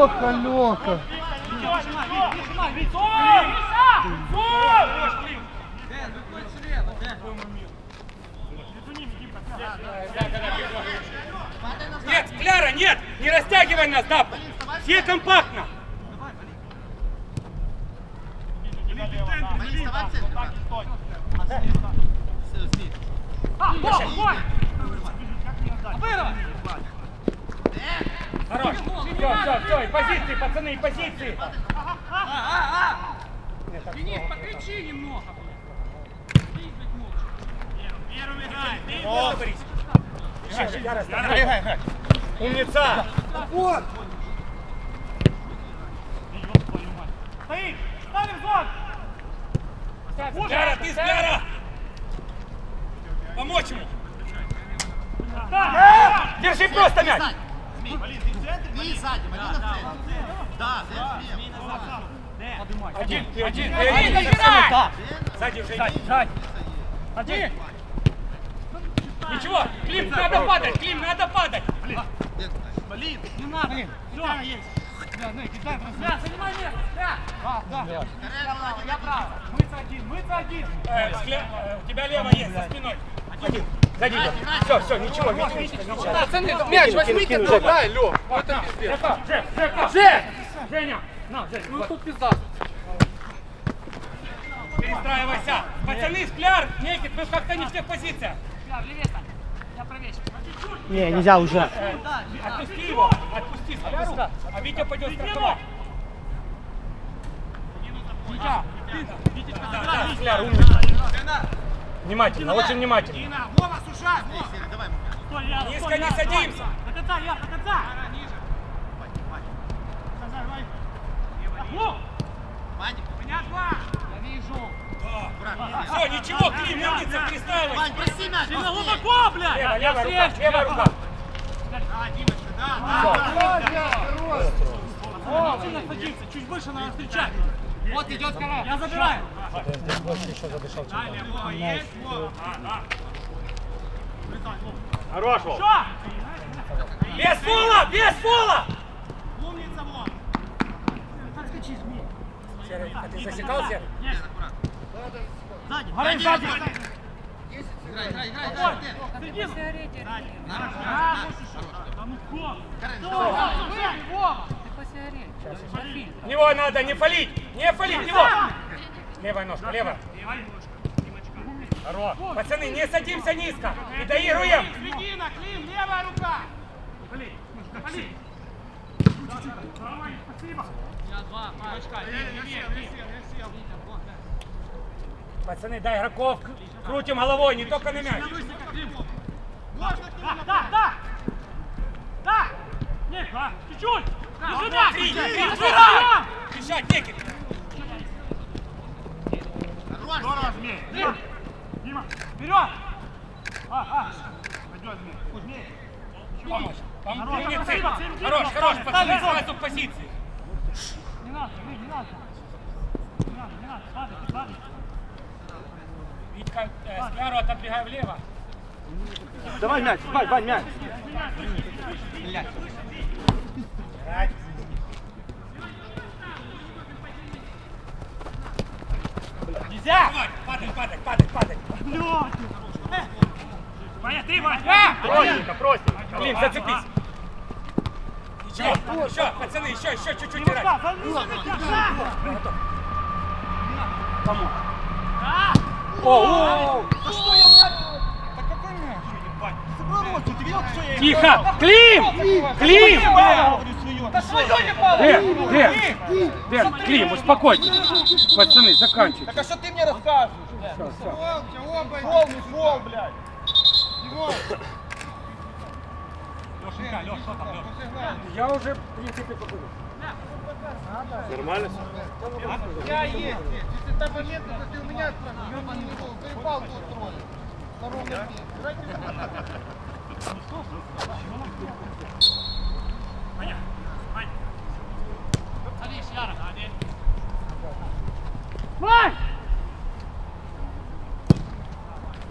Леха, Леха. Нет, Кляра, нет! Не растягивай нас, да! Все компактно! Вали, вставай в центр. А, бой, бой! Вырвай! Хорош! Все, все, все, и позиции, пацаны, и позиции! Денис, покричи немного. Первый играй. Яра, играй, Умница! Вот. Стоит! Ставим зон! Кляра, ты с Кляра! Помочь ему! Да! Держи просто мяч! Малин, ты в центре, Малин сзади, Малина в центре. Да, слева. Один, ты один, ты один! Сзади уже иди. Один. Ничего, Клим, надо падать, Клим, надо падать! Малин, Не надо. Все. есть. Да, ну, кидай, Да, занимай место. Да. Да, да. Я прав. Мыться один, мыться один. Э, скля- э, У тебя лево есть, за спиной. Один. Идет. Все, все, ничего, Витя, ничего. Пацаны, мяч возьмите, дай, Лех. Это пиздец. Жека, Жек, Жека, Жек! Женя, на, Жень, Ну тут пизда. Перестраивайся. Пацаны, Скляр, Некит, вы как-то не в тех позициях. Да, левее. Я правее. Не, нельзя уже. Э, Отпусти его, отпусти Скляру, а Витя пойдет страховать. Витя. Да, да, Скляр, умница. Внимательно, очень внимательно. Дина, Вова, суша. Серый, давай. Низко не садимся. До конца, я, до конца. Ваня, меня два. Я вижу. Все, ничего, Клим, умница, Вань, перестраивайся. проси Сильно быстрее. глубоко, бля. Лево, Я левая рука, левая рука. Да, Димочка, да, да, садится, чуть выше надо встречать. Вот идет кора. Я забираю. Далее, Вова, есть, Вова. Хорош, Вов. Что? Без фола, без фола. Умница, Вова. Отскочи, змей. А ты засекал, Серый? Сзади, Горы сзади, сзади. сзади. Играй, играй, играй. Среди. Хорош, хорош, Него надо не фалить, не фалить, него. Левая ножка, левая. Хорош. Пацаны, не садимся низко и доигрываем. Середина, Клим, левая рука. Вали, вали. Давай, спасибо. Я два, левее. Пацаны, до игроков крутим головой, не только на мяч. Да, да, да. Да. Нет, да, чуть-чуть. Держи мяч. Три, три, три. Бежать, Некит. Здорово, змей. Дима, Дима, вперед. А, а. Пойдет, змей. Змей. Помощь. Пом- Хорош, Хорош, Дима, хорош, ставь, пацаны, ставь, сразу позиции. Не надо, не надо. Не надо, не надо. Падай, падай. Витька, э, Скляру отодвигай влево. Давай мяч, Вань, Вань, мяч. Нельзя. Давай, падай, падай, падай, падай. Блядь. Простенько, простенько. Блин, зацепись. Ничего, еще, пацаны, еще, еще чуть-чуть играть. О, о, о. Тихо! Клим! Клим! Дэн, Дэн, Дэн, Клим, успокойтесь. Пацаны, заканчивайте. Так а что ты мне расскажешь? Гол, не гол, блядь. Лешенька, Леш, что там, Леш? Я уже, в принципе, побыл. Я есть. Если там момент, то ты у меня спрашиваешь, рот, перепалку устроили. На ровном месте. Играйте в футбол. Садись, Яра. Вань!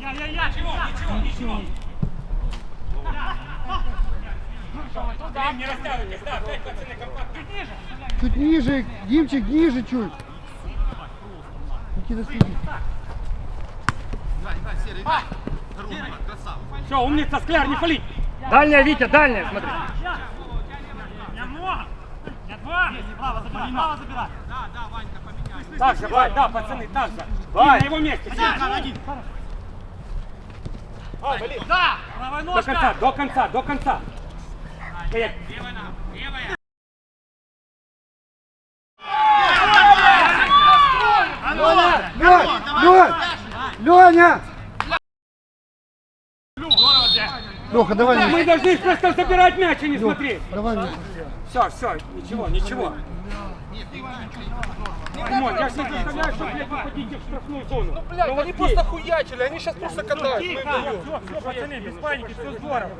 Я, я, я. Ничего, не да, опять пацаны компактно. Ниже. Чуть ниже, Димчик, ниже чуть. Никита, следи. Играй, играй, Серый, играй. Красава. Все, умница, Скляр, не фали. Дальняя, Витя, дальняя, смотри. Я много. Я два. Право забирай, право забирай. Так же, Вань, да, пацаны, так же. Вань, на его месте. Один. Да, правая До ножка. конца, до конца, до конца. Левая нога, левая. Леня! Лень! Леня! Леха, давай Мы должны просто забирать мяч, а не смотреть. Давай. Все, все, ничего, ничего. Димон, я себе представляю, что, блядь, вы хотите в штрафную зону. Блядь, они просто хуячили, они сейчас просто катают. Мы вдвоем. Все, все, пацаны, без паники, все здорово.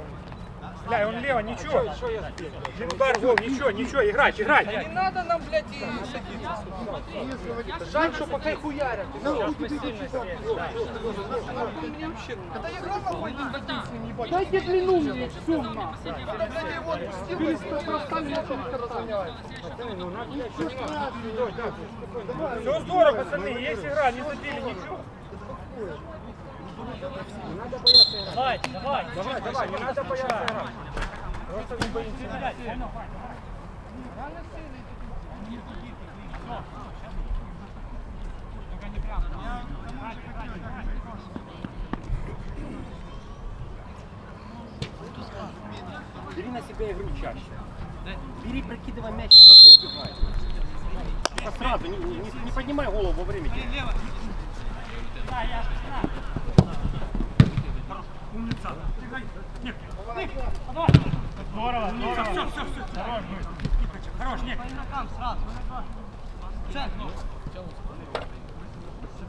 Бля, он лево, ничего. Удар, гол, ничего, ничего, играть, играть. Не надо нам, блядь, и садиться. Жаль, что пока и хуярят. Это игра нахуй, ты садись, не. Дайте длину мне, сумма. Надо, блядь, его отпустил, просто не разгоняет. Все здорово, пацаны, есть игра, не забили ничего. Давай, давай. Давай, давай, не надо бояться играть. Просто не боимся. Бери на себя игру чаще. Бери, прокидывай мяч и просто убегай. Сразу, не, не, не- не поднимай голову во время. Да, я. Да. Умница. Нет. Давай. Здорово, здорово. Все, все, все. Хорош, Хорош, нет. По ногам сразу. Центр.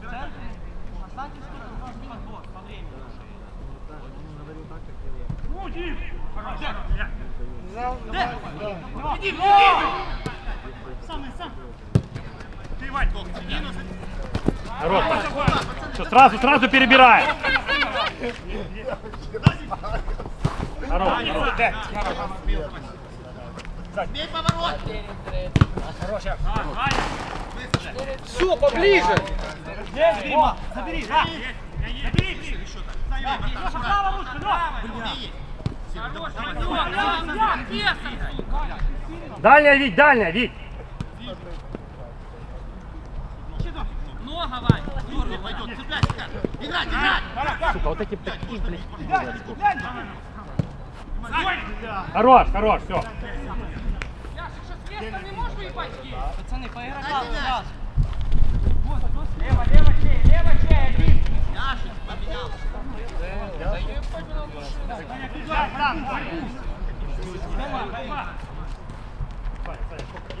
Центр. Останьтесь тут, у вас подбор по времени. Ну, Дим. Хорош. Я. Да. Иди, иди. Сам, сам. Ты, Вань, минус. Хорош, Все, сразу, сразу перебирай. Бей поворот. Все, поближе. Есть, Дима. Забери. Забери, Дим. Леша, право ручка, давай. Дальняя, Вить, дальняя, Вить. Много, Вань. Здорово пойдет. Цепляйся, Кар. Играть, играть. Сука, вот эти такие, блядь. Хорош, хорош, все. Пацаны, по игрокам Дайте мяч. сразу. Лево, лево, чей, лево, чей, один. Пацаны. Смотри, смотри, да. Шире. Давай, Иди, да. да. Ближе, ближе, ближе, ближе. Корректно выступляй. Сзади, да. А, сам. Давай, переиграй, давай, пацан, сядь.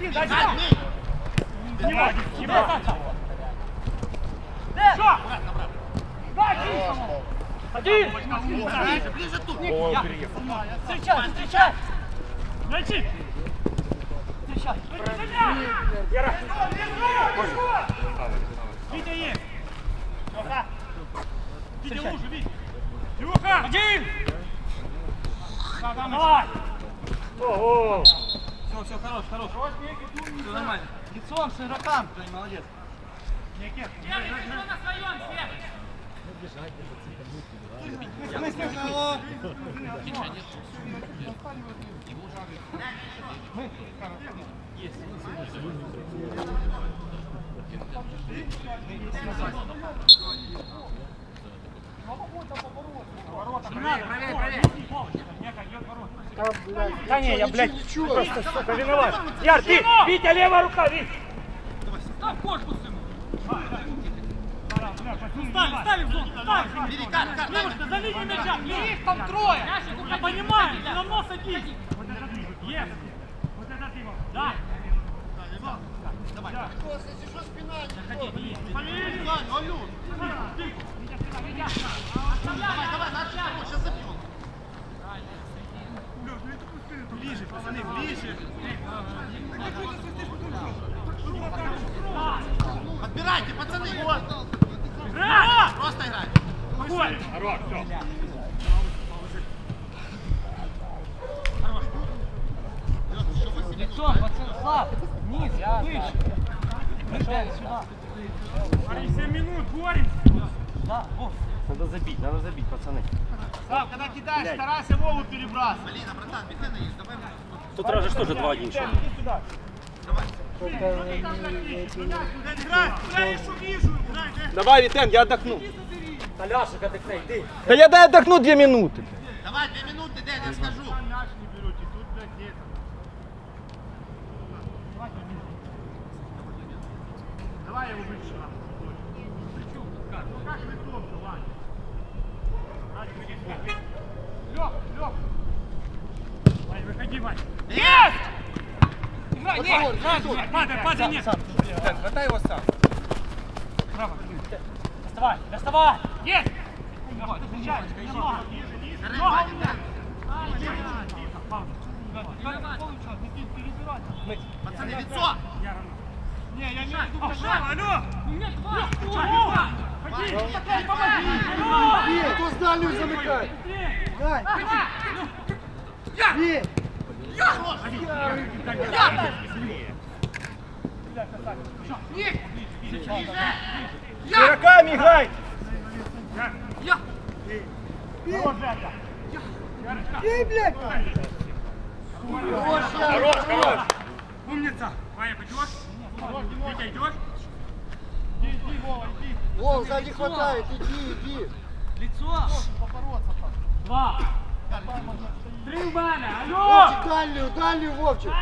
играй, бей. Снимай, снимай. Один. Ближе, ближе тут. Встречай, встречай. Найти. Встречай. Яра. Витя есть. Витя лучше, Витя. Леха. Один. Давай. Ого! Все, все, хорош, хорош. Все нормально. Лицом, широкам. Молодец. Проверь, проверь. Да не, я, блядь, просто, сука, виноват. Яр, ты, Витя, левая рука, Витя. Ставь корпус ему. Ставь, ставь в зону, дай. Левушка, за линией мяча. Их там трое. Я понимаю, все равно садись. Вот это ты, Вов. Да. Давай. Заходи, есть. Давай, Алю. Давай, давай, наши сейчас забьем. Ближе, пацаны, ближе. Подбирайте, пацаны. Игра! Просто играй. Спокойно. Хорош, все. Лицом, пацан, слаб. Вниз, выше. Выше, сюда. Парни, 7 минут, боремся. Да, Вов. Надо забить, надо забить, пацаны. Слав, когда кидаешь, старайся Вову перебрасывать. Малина, братан, бегай на есть. Давай. Тут раз же тоже 2-1 шел. Иди сюда. Играй. Давай, Витен, я отдохну. Толяшек, отдыхай, ты. Да я дай отдохну две минуты. Давай, две минуты, Дэн, я скажу. Блядь. Давай его выше. Ну как лицом-то, Ваня? Лёх, Лёх. Вань, выходи, Вань. Есть! Играй, нет! Падай, падай, нет! Хватай его сам. Право. Доставай, доставай! Есть! Встречай, немного. Карен, Много Ваня, удар. Дэн. Пацаны, лицо. Не, я не Алло! Ходи! Помоги! Бей, кто с дальнюю замыкает? Дай. Бей. Игроками играй. Бей, блядь. Хорош, хорош. Умница! Ваня, пойдешь? Витя, идешь? Вов, сзади хватает, иди, иди. Лицо! Два! Три Ваня! Алло! Вовчик, дальнюю, дальнюю, Вовчик.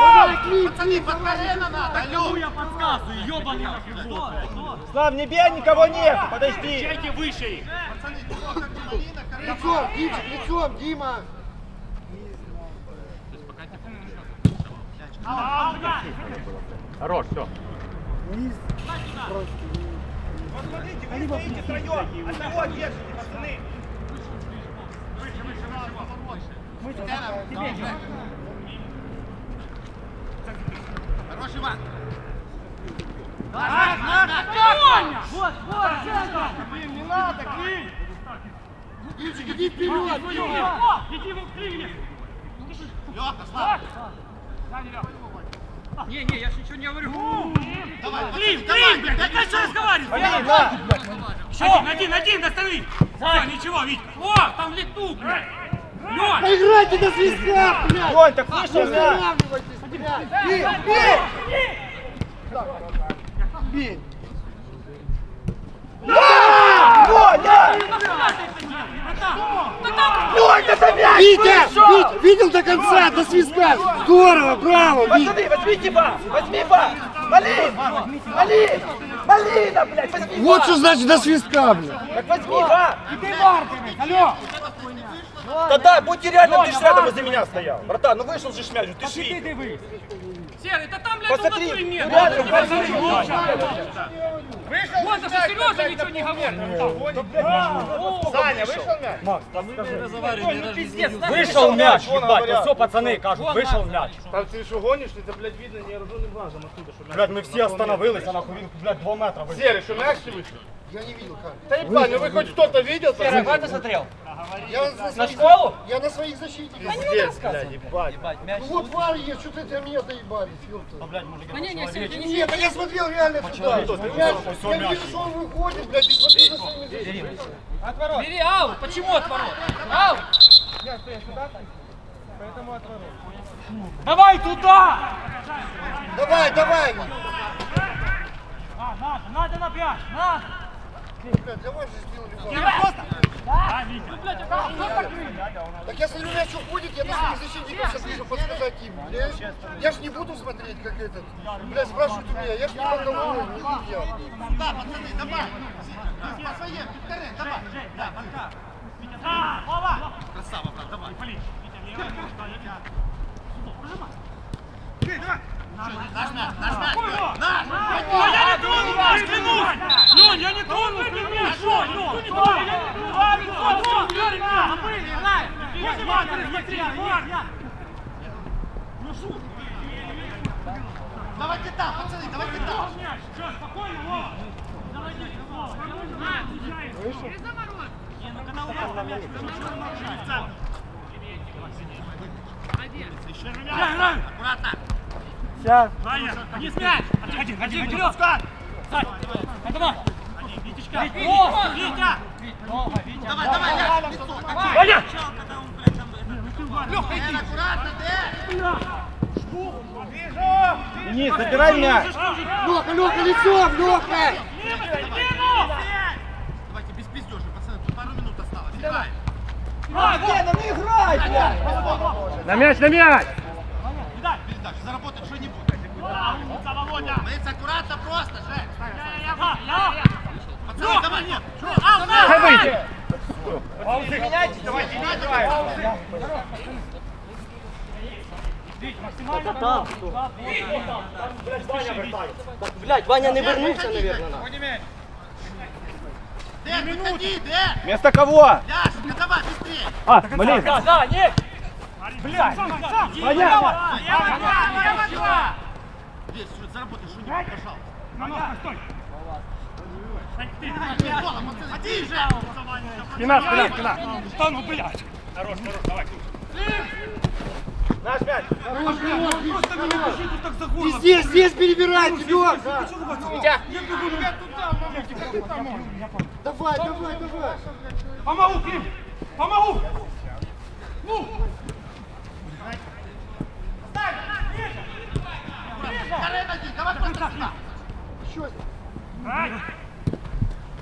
Давай, клип, Пацаны, под колено надо. Алю. Я подсказываю, ебаный Слав, не бей, никого нет. Подожди. Встречайте выше их. Лицом, Димчик, лицом, Дима. Хорош, все. Смотрите, вы стоите втроем. Одного держите, пацаны. Хорош, Иван. Вот, вот, Блин, не надо, клин! Димчик, иди вперед. Иди в! Леха, слаб. Не, не, я же ничего не говорю. Давай, давай, клин, блядь, блядь, опять что разговариваешь? Блин. Один, один, один, достави! Все, ничего, Вить. О, там лету, блядь! Поиграйте до свистка, блядь. Лонь, так вышел мяч. Останавливайтесь, блядь. Бей, бей. Бей. Витя, Витя, видел до конца, до свистка. Здорово, браво. Пацаны, возьмите ба. Возьми ба. Малин. Малин. Полина, блядь, возьми Вот бар. что значит до свистка, блядь. Так возьми бар. Іди вартими, алло! Да да, будь реально, ты ж рядом из-за меня стоял. Братан, ну вышел же ж мяч, ты ж видел. дивись! Серый, да там, блядь, Посмотри, золотой нет. рядом, Пацани, лучше! Вот даже Сережа ничего не говорит. Саня, вышел мяч? Ой, ну пиздец, нахуй. Вышел мяч, ебать, вот все, пацаны кажут, вышел мяч. Там ти що гониш, це, блядь, видно неоруженным глазом оттуда, що мяч. Блядь, мы все остановились, а нахуй, він, блядь, два метра вышел. Серый, что мяч не вышел? Я не видел как. Да ебать, ну вы хоть кто-то видел? Серый, куда ты смотрел? Я на, На своих- школу? Я на своих защитниках. Пиздец, блядь, ебать. Ну вот вар есть, что ты меня заебали, ёпта. Блядь, мужик, Да не, не, не Нет, да я смотрел реально. Мяч, я вижу, что он выходит, блядь, и смотрю за своими защитниками. Бери аут. Почему от ворот? Аут. Давай туда! Давай, давай. А, надо, надо на пять, надо! Так я смотрю, мяч уходит, я на своих защитников сейчас вижу подсказать им. Я, я ж не буду смотреть, как этот. Блядь, спрашивают у меня, я ж не боковой, не нельзя. Да, пацаны, давай. По своим, Викторин, давай. Да, пока. Красава, брат, давай. Витя, левая я тебя... Наш мяч, наш мяч, Наш. А я не тронул мяч, клянусь! Лёнь, я не тронул мяч! Что, Лёнь? Кто не тронул? Я не тронул! А, Витя, Витя, Витя, Витя! Забыли, играй! Возле матери, смотри, Витя! Ну, шут! Давайте там, пацаны, давайте там. Что, спокойно, Вова! Заводи, Вова! Вышел? Не, ну когда у вас там мяч, то ничего не нарушает. Играй, играй! Аккуратно. Ваня, не смяй! Один, один, один, пускай! Сань, давай! Витечка! О, Витя! Давай, давай, ляг, лицо. Ваня! Лёха, иди. Аккуратно, да. Не, забирай мяч. Леха, Леха, лицом, Леха! Давайте без пиздежа, пацаны, тут пару минут осталось. Играй. А, Гена, ну играй, блядь. На мяч, на мяч! Передача, заработать. Мыться аккуратно, просто, Жень. Пацаны, давай, нет. Паузы меняйте, давайте не играем. Блядь, Ваня не вернувся, наверное. Дэн, выходи, Дэн. Вместо кого? Яшенька, давай, быстрее. А, блин. Да, да, нет! Блядь! Понятно. Здесь, что, заработай что-нибудь, пожалуйста. На ножках, стой! Нет, гола, пацаны, иди же. Спина, спина, спина. Да ну, блядь! Хорош, хорош, давай! Наш мяч. Хорош, хорош, Просто меня защиту так за горло! здесь, здесь перебирайте, Леха! Давай, давай, давай! Помогу, Клим! Помогу! Ну! Карен один, давай просто сюда. Еще Ай!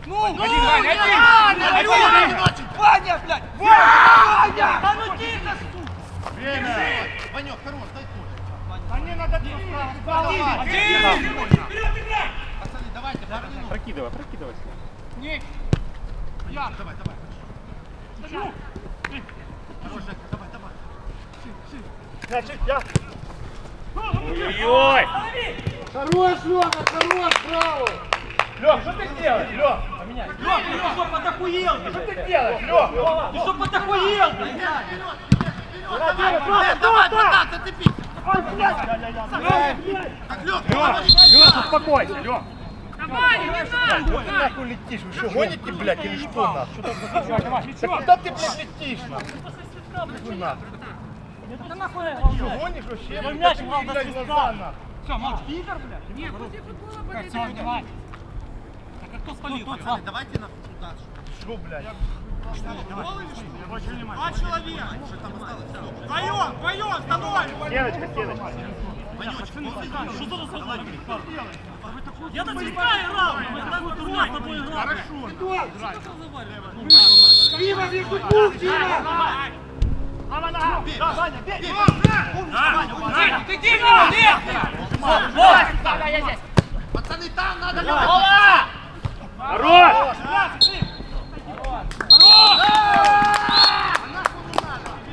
Ну! Один, Ваня, один. Ваня, Ваня, Ваня. Ваня, блядь. Ваня. Да ну тихо, сука! Ванек, хорош, дай. А мне надо! Давай. Один! Вперед играй! Пацаны, давайте, минут. Прокидывай, прокидывай. Давай, давай, давай. Стою! Хорош, давай, давай. Значит, я. Ой-ой-ой. Хорош, Леха, хорош, браво! Лёх, что ты делаешь, Лёх? Лёх, ты что, подохуел? Что ты делаешь, Лёх? Ты что, подохуел? Давай, братан, зацепись. Так, Лёх, успокойся, Лёх. Давай, не надо. Ты нахуй летишь, вы что, гоните, блядь, или что, нахуй? Ничего! куда ты, блядь, летишь, нахуй? Ну, нахуй. Да нахуй Что, гонишь вообще? Ну, мяч Блядь, играл до свистка. Все, Макс, пидор, блядь? Нет, после футбола болеет. все, давай. Так, а кто спалил? Пацаны, давайте на туда. Что, блядь? Два человека. Что там. Вдвоем, вдвоем, становись! Стеночка, стеночка. Ванечек, ну, Что за собой? Я до свистка играл! Мы с тобой с тобой играл! Хорошо! Дима, между двух, Дима! Лава нога! Да, Ваня, бей! бей. Да! Ты где играл? Нет! Вот! Я здесь. Пацаны, там надо Гола! Хорош!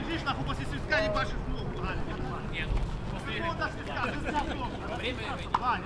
Бежишь нахуй после свистка, не башишь ногу. Галя. После него до свистка, свистка. Ваня.